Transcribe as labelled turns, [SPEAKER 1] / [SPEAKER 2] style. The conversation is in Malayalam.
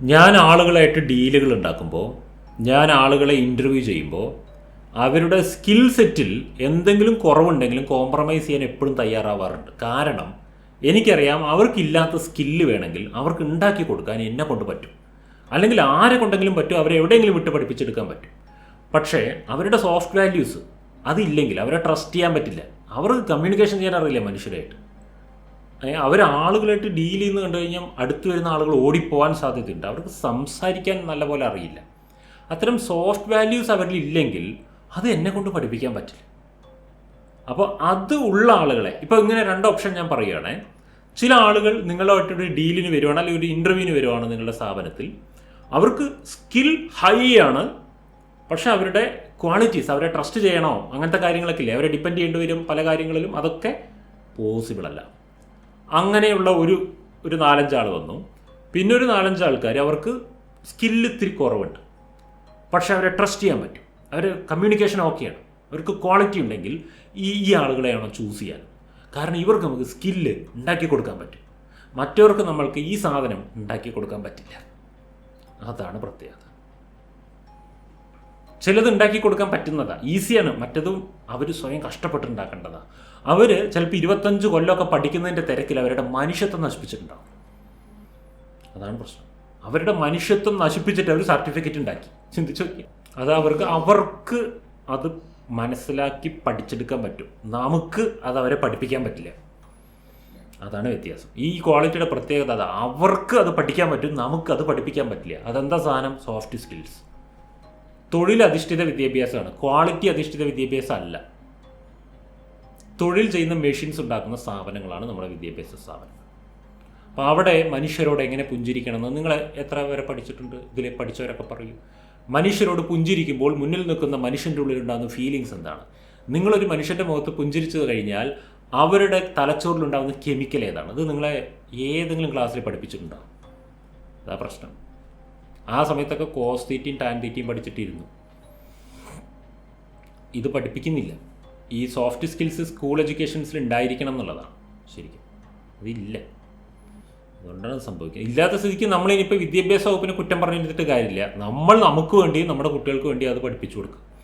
[SPEAKER 1] ഞാൻ ആളുകളായിട്ട് ഡീലുകൾ ഉണ്ടാക്കുമ്പോൾ ഞാൻ ആളുകളെ ഇന്റർവ്യൂ ചെയ്യുമ്പോൾ അവരുടെ സ്കിൽ സെറ്റിൽ എന്തെങ്കിലും കുറവുണ്ടെങ്കിലും കോംപ്രമൈസ് ചെയ്യാൻ എപ്പോഴും തയ്യാറാവാറുണ്ട്. കാരണം എനിക്കറിയാം അവർക്കില്ലാത്ത സ്കില്ല് വേണമെങ്കിൽ അവർക്ക് ഉണ്ടാക്കി കൊടുക്കാൻ എന്നെ കൊണ്ട് പറ്റും. അല്ലെങ്കിൽ ആരെ കൊണ്ടെങ്കിലും പറ്റും അവരെ എവിടെയെങ്കിലും വിട്ട് പഠിപ്പിച്ചെടുക്കാൻ പറ്റും. പക്ഷേ അവരുടെ സോഫ്റ്റ് വാല്യൂസ് അതില്ലെങ്കിൽ അവരെ ട്രസ്റ്റ് ചെയ്യാൻ പറ്റില്ല. അവർക്ക് കമ്മ്യൂണിക്കേഷൻ ചെയ്യാൻ അറിയില്ല മനുഷ്യരായിട്ട്. അവർ ആളുകളായിട്ട് ഡീൽ ചെയ്യുന്ന കണ്ടു കഴിഞ്ഞാൽ അടുത്ത് വരുന്ന ആളുകൾ ഓടിപ്പോകാൻ സാധ്യതയുണ്ട്. അവർക്ക് സംസാരിക്കാൻ നല്ലപോലെ അറിയില്ല. അത്തരം സോഫ്റ്റ് വാല്യൂസ് അവരിൽ ഇല്ലെങ്കിൽ അത് എന്നെ കൊണ്ട് പഠിപ്പിക്കാൻ പറ്റില്ല. അപ്പോൾ അത് ഉള്ള ആളുകളെ ഇപ്പോൾ ഇങ്ങനെ രണ്ട് ഓപ്ഷൻ ഞാൻ പറയുകയാണേ. ചില ആളുകൾ നിങ്ങളുമായിട്ടൊരു ഡീലിന് വരുവാണ് അല്ലെങ്കിൽ ഒരു ഇന്റർവ്യൂവിന് വരുവാണ് നിങ്ങളുടെ സ്ഥാപനത്തിൽ. അവർക്ക് സ്കിൽ ഹൈ ആണ് പക്ഷേ അവരുടെ ക്വാളിറ്റീസ് അവരെ ട്രസ്റ്റ് ചെയ്യണോ അങ്ങനത്തെ കാര്യങ്ങളൊക്കെ ഇല്ലേ? അവരെ ഡിപ്പെൻഡ് ചെയ്യേണ്ടി വരും പല കാര്യങ്ങളിലും. അതൊക്കെ പോസിബിൾ അല്ല. അങ്ങനെയുള്ള ഒരു ഒരു നാലഞ്ചാൾ വന്നു. പിന്നെ ഒരു നാലഞ്ച് ആൾക്കാർ അവർക്ക് സ്കില്ല് ഇത്തിരി കുറവുണ്ട്. പക്ഷെ അവരെ ട്രസ്റ്റ് ചെയ്യാൻ പറ്റും. അവർ കമ്മ്യൂണിക്കേഷൻ ഓക്കെയാണ് അവർക്ക് ക്വാളിറ്റി ഉണ്ടെങ്കിൽ ഈ ഈ ആളുകളെയാണോ ചൂസ് ചെയ്യാൻ. കാരണം ഇവർക്ക് നമുക്ക് സ്കില്ല് ഉണ്ടാക്കി കൊടുക്കാൻ പറ്റും. മറ്റവർക്ക് നമ്മൾക്ക് ഈ സാധനം ഉണ്ടാക്കി കൊടുക്കാൻ പറ്റില്ല. അതാണ് പ്രത്യേകത. ചിലത് ഉണ്ടാക്കി കൊടുക്കാൻ പറ്റുന്നതാണ് ഈസിയാണ്. മറ്റതും അവർ സ്വയം കഷ്ടപ്പെട്ടുണ്ടാക്കേണ്ടതാണ് അവർ ചിലപ്പോൾ ഇരുപത്തഞ്ച് കൊല്ലമൊക്കെ പഠിക്കുന്നതിന്റെ തിരക്കിൽ അവരുടെ മനുഷ്യത്വം നശിപ്പിച്ചിട്ടുണ്ടാവും. അതാണ് പ്രശ്നം. അവരുടെ മനുഷ്യത്വം നശിപ്പിച്ചിട്ട് അവർ സർട്ടിഫിക്കറ്റ് ഉണ്ടാക്കി. ചിന്തിച്ചു അത് അവർക്ക് അവർക്ക് അത് മനസ്സിലാക്കി പഠിച്ചെടുക്കാൻ പറ്റും. നമുക്ക് അത് അവരെ പഠിപ്പിക്കാൻ പറ്റില്ല. അതാണ് വ്യത്യാസം. ഈ ക്വാളിറ്റിയുടെ പ്രത്യേകത അതാ. അവർക്ക് അത് പഠിക്കാൻ പറ്റും നമുക്ക് അത് പഠിപ്പിക്കാൻ പറ്റില്ല. അതെന്താ സാധനം? Soft skills. തൊഴിലധിഷ്ഠിത വിദ്യാഭ്യാസമാണ്. ക്വാളിറ്റി അധിഷ്ഠിത വിദ്യാഭ്യാസം അല്ല തൊഴിൽ ചെയ്യുന്ന മെഷീൻസ് ഉണ്ടാക്കുന്ന സ്ഥാപനങ്ങളാണ് നമ്മുടെ വിദ്യാഭ്യാസ സ്ഥാപനങ്ങൾ. അപ്പോൾ അവിടെ മനുഷ്യരോട് എങ്ങനെ പുഞ്ചിരിക്കണമെന്ന് നിങ്ങൾ എത്ര വരെ പഠിച്ചിട്ടുണ്ട്? ഇതിൽ പഠിച്ചവരൊക്കെ പറയും. മനുഷ്യരോട് പുഞ്ചിരിക്കുമ്പോൾ മുന്നിൽ നിൽക്കുന്ന മനുഷ്യന്റെ ഉള്ളിലുണ്ടാകുന്ന ഫീലിങ്സ് എന്താണ്? നിങ്ങളൊരു മനുഷ്യന്റെ മുഖത്ത് പുഞ്ചിരിച്ചു കഴിഞ്ഞാൽ അവരുടെ തലച്ചോറിലുണ്ടാകുന്ന കെമിക്കൽ ഏതാണ്? ഇത് നിങ്ങളെ ഏതെങ്കിലും ക്ലാസ്സിൽ പഠിപ്പിച്ചിട്ടുണ്ടോ? അതാ പ്രശ്നം. ആ സമയത്തൊക്കെ കോസ് തീറ്റയും ടാൻ തീറ്റയും പഠിച്ചിട്ടിരുന്നു. ഇത് പഠിപ്പിക്കുന്നില്ല. ഈ സോഫ്റ്റ് സ്കിൽസ് സ്കൂൾ എഡ്യൂക്കേഷൻസിൽ ഉണ്ടായിരിക്കണം എന്നുള്ളതാണ്. ശരിക്കും. അതില്ല. അതുകൊണ്ടാണ് സംഭവിക്കുന്നത് ഇല്ലാത്ത സ്ഥിതിക്ക് നമ്മളിനിപ്പോൾ വിദ്യാഭ്യാസ വകുപ്പിനെ കുറ്റം പറഞ്ഞിട്ട് കാര്യമില്ല. നമ്മൾ നമുക്ക് വേണ്ടി നമ്മുടെ കുട്ടികൾക്ക് വേണ്ടി അത് പഠിപ്പിച്ചു കൊടുക്കുക.